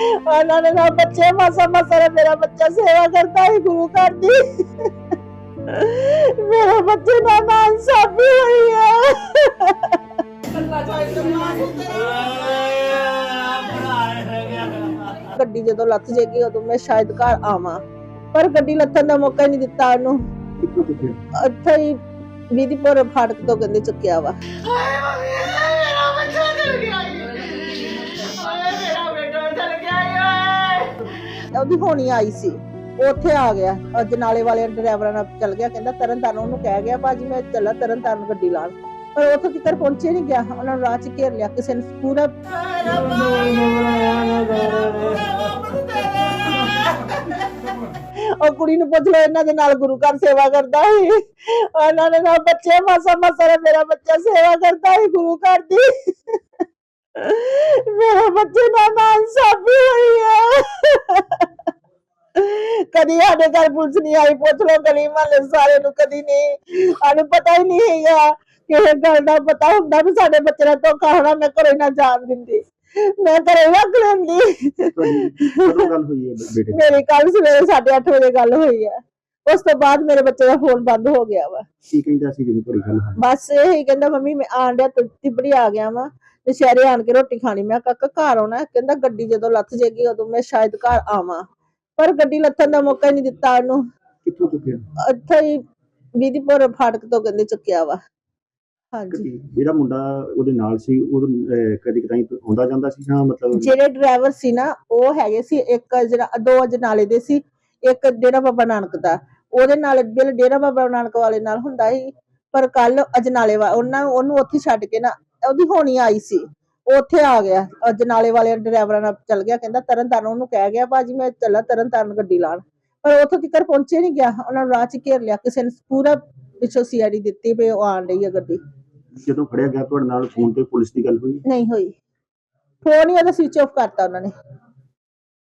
ਉਹਨਾਂ ਨੇ ਨਾ ਬੱਚੇ ਮਸਾ ਮਸਾ ਮੇਰਾ ਬੱਚਾ ਸੇਵਾ ਕਰਦਾ ਹੈ ਗੁਰੂ ਘਰ ਦੀ। ਮੇਰੇ ਬੱਚੇ ਦਾ ਨਾਮ ਸਾਬੀ ਹੋਈ ਹੈ ਗੱਡੀ ਜਦੋਂ ਲੱਥ ਜੇਗੀ ਉਦੋਂ ਮੈਂ ਸ਼ਾਇਦ ਘਰ ਆਵਾਂ। ਪਰ ਗੱਡੀ ਲੱਥਣ ਦਾ ਮੌਕਾ ਹੀ ਨਹੀਂ ਦਿੱਤਾ ਉਹਨੂੰ। ਇੱਥੇ ਹੀ ਵਿਧੀਪੁਰ ਫਾਟਕ ਤੋਂ ਕਹਿੰਦੇ ਚੁੱਕਿਆ ਵਾ। ਹਾਏ ਮੰਮੀ! ਉਹਦੀ ਹੋਣੀ ਆਈ ਸੀ। ਉਹ ਉੱਥੇ ਆ ਗਿਆ। ਅੱਜ ਵਾਲੇ ਡਰਾਈਵਰਾਂ ਨਾਲ ਚੱਲ ਗਿਆ। ਕਹਿੰਦਾ ਤਰਨ ਉਹਨੂੰ ਕਹਿ ਗਿਆ ਬਾਜੀ ਮੈਂ ਚੱਲਾ ਤਰਨ ਗੱਡੀ ਲਾਣ ਪਰ ਉੱਥੇ ਤੱਕ ਪਹੁੰਚੇ ਨਹੀਂ ਗਿਆ। ਉਹਨਾਂ ਨੂੰ ਰਾਹ ਚ ਘੇਰ ਲਿਆ। ਕਿਸੇ ਨੇ ਪੂਰਾ ਉਹ ਕੁੜੀ ਨੂੰ ਪੁੱਛ ਲਓ, ਇਹਨਾਂ ਦੇ ਨਾਲ ਗੁਰੂ ਘਰ ਸੇਵਾ ਕਰਦਾ ਸੀ। ਉਹਨਾਂ ਨੇ ਨਾ ਬੱਚੇ ਮਾਸਾ ਮਾਸਾ ਮੇਰਾ ਬੱਚਾ ਸੇਵਾ ਕਰਦਾ ਸੀ ਗੁਰੂ ਘਰ ਦੀ। ਮੇਰੇ ਬੱਚੇ ਦਾ ਨਾਮ ਸਾਬੀ ਹੋਈ ਹੈ ਕਦੀ ਸਾਡੇ ਘਰ ਪੁਲਿਸ ਨਹੀਂ ਆਈ ਪੁੱਛ ਲੋ ਗਲੀ ਮਹੱਲੇ ਸਾਰੇ ਨੂੰ ਕਦੀ ਨਹੀਂ। ਸਾਨੂੰ ਪਤਾ ਹੀ ਨਹੀਂ ਹੈਗਾ। ਕਿਸੇ ਗੱਲ ਦਾ ਪਤਾ ਹੁੰਦਾ ਵੀ ਸਾਡੇ ਬੱਚੇ ਨਾਲ ਧੋਖਾ ਹੋਣਾ ਮੈਂ ਘਰੇ ਨਾ ਜਾਣ ਦਿੰਦੀ। ਮੈਂ ਘਰੇ ਰੱਖ ਲੈਂਦੀ। ਕਦੋਂ ਗੱਲ ਹੋਈ ਹੈ ਬ- ਬੇਟੇ ਦੀ? ਮੇਰੀ ਕੱਲ ਸਵੇਰੇ 8:30 ਵਜੇ ਗੱਲ ਹੋਈ ਹੈ। ਉਸ ਤੋਂ ਬਾਅਦ ਮੇਰੇ ਬੱਚੇ ਦਾ ਫੋਨ ਬੰਦ ਹੋ ਗਿਆ ਵਾ। ਕੀ ਕਹਿੰਦਾ ਸੀ ਜਦੋਂ ਤੁਹਾਡੀ ਗੱਲ ਹੋਈ? ਬਸ ਇਹੀ ਕਹਿੰਦਾ ਮੰਮੀ ਮੈਂ ਆਣ ਡਿਆ ਤੁ- ਤਿਬੜੀ ਆ ਗਿਆ ਵਾਂ। ਤੇ ਸ਼ਹਿਰੇ ਆਣ ਕੇ ਰੋਟੀ ਖਾਣੀ। ਮੈਂ ਕਾਕਾ ਘਰ ਆਉਣਾ ਕਹਿੰਦਾ ਗੱਡੀ ਜਦੋਂ ਲੱਥ ਜੇਗੀ ਉਦੋਂ ਮੈਂ ਸ਼ਾਇਦ ਘਰ ਆਵਾਂ। ਪਰ ਗੱਡੀ ਲੱਥਣ ਦਾ ਮੌਕਾ ਹੀ ਨਹੀਂ ਦਿੱਤਾ ਉਹਨੂੰ। ਕਿੱਥੋਂ ਚੁੱਕਿਆ? ਇੱਥੇ ਹੀ ਵਿਧੀਪੁਰ ਫਾਟਕ ਤੋਂ ਕਹਿੰਦੇ ਚੁੱਕਿਆ ਵਾ। ਹਾਂਜੀ। ਜਿਹੜਾ ਮੁੰਡਾ ਉਹਦੇ ਨਾਲ ਸੀ ਉਹ ਕਦੀ ਕਦਾਈ ਆਉਂਦਾ ਜਾਂਦਾ ਸੀ ਜਾਂ ਮਤਲਬ ਜਿਹੜੇ ਡਰਾਈਵਰ ਸੀ ਨਾ ਉਹ ਹੈਗੇ ਸੀ ਇੱਕ ਜਿਹੜਾ ਦੋ ਅਜਨਾਲੇ ਦੇ ਸੀ ਇੱਕ ਡੇਰਾ ਬਾਬਾ ਨਾਨਕ ਦਾ। ਉਹਦੇ ਨਾਲ ਬਿਲ ਡੇਰਾ ਬਾਬਾ ਨਾਨਕ ਵਾਲੇ ਨਾਲ ਹੁੰਦਾ ਸੀ ਪਰ ਕੱਲ ਅਜਨਾਲੇ ਵਾ ਉਹਨਾਂ ਉਹਨੂੰ ਉੱਥੇ ਛੱਡ ਕੇ ਨਾ ਉਹਦੀ ਹੋਣੀ ਆਈ ਸੀ। ਉੱਥੇ ਆ ਗਿਆ। ਅਜਨਾਲੇ ਵਾਲੇ ਡਰਾਈਵਰਾਂ ਨਾਲ ਚੱਲ ਗਿਆ ਕਹਿੰਦਾ ਤਰਨ ਤਾਰਨ ਉਹਨੂੰ ਕਹਿ ਗਿਆ ਬਾਜੀ ਮੈਂ ਚੱਲਾ ਤਰਨ ਤਾਰਨ ਗੱਡੀ ਲਾਣ ਪਰ ਉੱਥੇ ਤੱਕ ਪਹੁੰਚੇ ਨਹੀਂ ਗਿਆ। ਉਹਨਾਂ ਨੂੰ ਰਾਹ ਚ ਘੇਰ ਲਿਆ। ਕਿਸੇ ਨੇ ਪੂਰਾ ਪਿੱਛੋਂ ਸੀਆਰੀ ਦਿੱਤੀ ਵੀ ਉਹ ਆਣ ਰਹੀ ਹੈ ਗੱਡੀ। ਜਦੋਂ ਫੜਿਆ ਗਿਆ ਤੁਹਾਡੇ ਨਾਲ ਫੋਨ ਤੇ ਪੁਲਿਸ ਦੀ ਗੱਲ ਹੋਈ? ਨਹੀਂ ਹੋਈ। ਫੋਨ ਹੀ ਉਹਦਾ ਸਵਿਚ ਆਫ ਕਰਤਾ ਉਹਨਾਂ ਨੇ।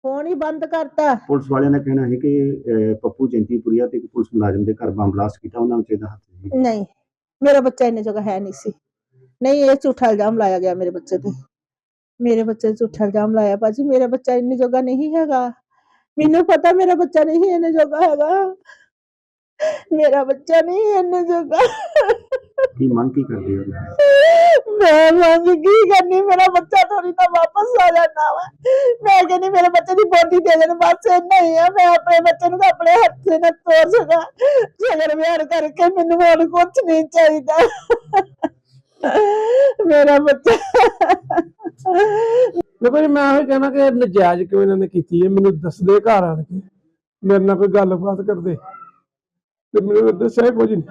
ਫੋਨ ਹੀ ਬੰਦ ਕਰਤਾ। ਪੁਲਿਸ ਵਾਲਿਆਂ ਦਾ ਕਹਿਣਾ ਹੈ ਕਿ ਪੱਪੂ ਜੈਂਤੀਪੁਰੀਆ ਤੇ ਇੱਕ ਪੁਲਿਸ ਮੁਲਾਜ਼ਮ ਦੇ ਘਰ ਬੰਬ ਬਲਾਸਟ ਕੀਤਾ ਉਹਨਾਂ ਵਿੱਚ ਇਹਦਾ ਹੱਥ ਨਹੀਂ। ਮੇਰਾ ਬੱਚਾ ਇੰਨੇ ਜਗ੍ਹਾ ਹੈ ਨਹੀਂ ਸੀ। ਨਹੀਂ ਇਹ ਝੂਠਾ ਇਲਜ਼ਾਮ ਲਾਇਆ ਗਿਆ ਮੇਰੇ ਬੱਚੇ ਤੇ। ਮੇਰੇ ਬੱਚੇ ਤੇ ਝੂਠਾ ਇਲਜ਼ਾਮ ਲਾਇਆ। ਭਾਜੀ ਮੇਰਾ ਬੱਚਾ ਇੰਨੇ ਜਗ੍ਹਾ ਨਹੀਂ ਹੈਗਾ। ਮੈਨੂੰ ਪਤਾ ਮੇਰਾ ਬੱਚਾ ਨਹੀਂ ਇੰਨੇ ਜਗ੍ਹਾ ਹੈਗਾ। ਮੇਰਾ ਬੱਚਾ ਨਹੀਂ ਇੰਨੇ ਜਗ੍ਹਾ ਕੀ ਮੰਗ ਕੀ ਕਰਦੇ ਹੋ? ਮੈਂ ਮੰਗ ਕੀ ਕਰਨੀ? ਮੇਰਾ ਬੱਚਾ ਥੋੜੀ ਤਾਂ ਵਾਪਸ ਆ ਜਾਣਾ ਵਾ। ਮੈਂ ਕਹਿੰਦੀ ਮੇਰੇ ਬੱਚੇ ਦੀ ਬੋਡੀ ਦੇ ਦੇਣ ਬਸ ਇੰਨਾ ਹੀ ਆ। ਮੈਂ ਆਪਣੇ ਬੱਚੇ ਨੂੰ ਤਾਂ ਆਪਣੇ ਹੱਥ ਨਾਲ ਤੋਰ ਸਕਾਂ। ਜਗਰ ਵਿਆਹ ਕਰਕੇ ਮੈਨੂੰ ਹੋਰ ਕੁਝ ਨਹੀਂ ਚਾਹੀਦਾ। ਮੇਰਾ ਬੱਚਾ। ਜੀ ਮੈਂ ਇਹ ਕਹਿਣਾ ਕਿ ਨਜਾਇਜ਼ ਕਿਉਂ ਇਹਨਾਂ ਨੇ ਕੀਤੀ ਹੈ? ਮੈਨੂੰ ਦੱਸਦੇ ਘਰ ਆਣ ਕੇ। ਮੇਰੇ ਨਾਲ ਕੋਈ ਗੱਲਬਾਤ ਕਰਦੇ। ਤੇ ਮੈਨੂੰ ਦੱਸਿਆ ਕੁਝ ਨਹੀਂ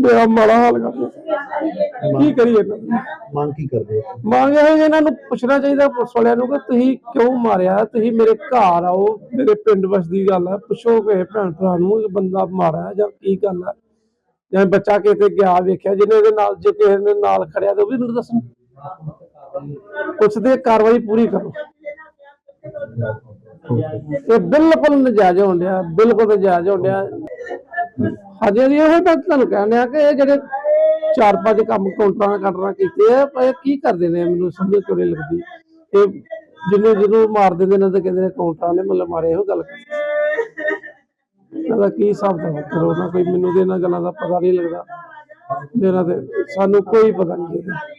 ਮੇਰਾ ਮਾੜਾ ਹਾਲ ਕਰਦੇ। ਕੀ ਕਰੀਏ? ਮੰਗ ਕੀ ਕਰਦੇ? ਹੋ ਮੰਗ ਇਹ ਹੈ ਇਹਨਾਂ ਨੂੰ ਪੁੱਛਣਾ ਚਾਹੀਦਾ ਪੁਲਿਸ ਵਾਲਿਆਂ ਨੂੰ ਕਿ ਤੁਸੀਂ ਕਿਉਂ ਮਾਰਿਆ? ਤੁਸੀਂ ਮੇਰੇ ਘਰ ਆਓ। ਮੇਰੇ ਪਿੰਡ ਵਸਦੀ ਗੱਲ ਹੈ ਪੁੱਛੋ ਕਿਸੇ ਭੈਣ ਭਰਾ ਨੂੰ ਕਿ ਬੰਦਾ ਮਾਰਿਆ ਜਾਂ ਕੀ ਗੱਲ ਹੈ ਜਾਂ ਬੱਚਾ ਕਿਤੇ ਗਿਆ, ਵੇਖਿਆ, ਜਿਹਨੇ ਇਹਦੇ ਨਾਲ, ਜੇ ਕਿਸੇ ਨੇ ਨਾਲ ਖੜਿਆ ਤੇ ਉਹ ਵੀ ਮੈਨੂੰ ਦੱਸਣ। ਪੁੱਛਦੇ ਕਾਰਵਾਈ ਪੂਰੀ ਕਰੋ। ਇਹ ਬਿਲਕੁਲ ਨਜਾਇਜ਼ ਹੋਣ ਡਿਆ, ਬਿਲਕੁਲ ਨਜਾਇਜ਼ ਹੋਣ ਡਿਆ। ਹਜੇ ਜੀ ਉਹ ਮੈਂ ਤੁਹਾਨੂੰ ਕਹਿੰਦੇ ਆ ਕਿ ਇਹ ਜਿਹੜੇ ਚਾਰ ਪੰਜ ਕੰਮ ਕਾਊਂਟਰਾਂ ਨਾਲ ਕਰਨਾ ਕੀਤੇ ਆ, ਪਰ ਇਹ ਕੀ ਕਰਦੇ ਨੇ, ਮੈਨੂੰ ਸਮਝ ਕਿਉਂ ਲੱਗਦੀ। ਇਹ ਜਿਹਨੂੰ ਜਿਹਨੂੰ ਮਾਰ ਦਿੰਦੇ ਨੇ ਤੇ ਕਹਿੰਦੇ ਨੇ ਕਾਊਂਟਰਾਂ ਨੇ ਮਤਲਬ ਮਾਰੇ ਇਹੋ ਗੱਲ ਇਹਦਾ ਕੀ ਹਿਸਾਬ ਦਾ ਕਰੋ ਨਾ ਕੋਈ, ਮੈਨੂੰ ਤੇ ਇਹਨਾਂ ਗੱਲਾਂ ਦਾ ਪਤਾ ਨਹੀਂ ਲੱਗਦਾ। ਮੇਰਾ ਤੇ ਸਾਨੂੰ ਕੋਈ ਪਤਾ ਨਹੀਂ ਲੱਗਦਾ।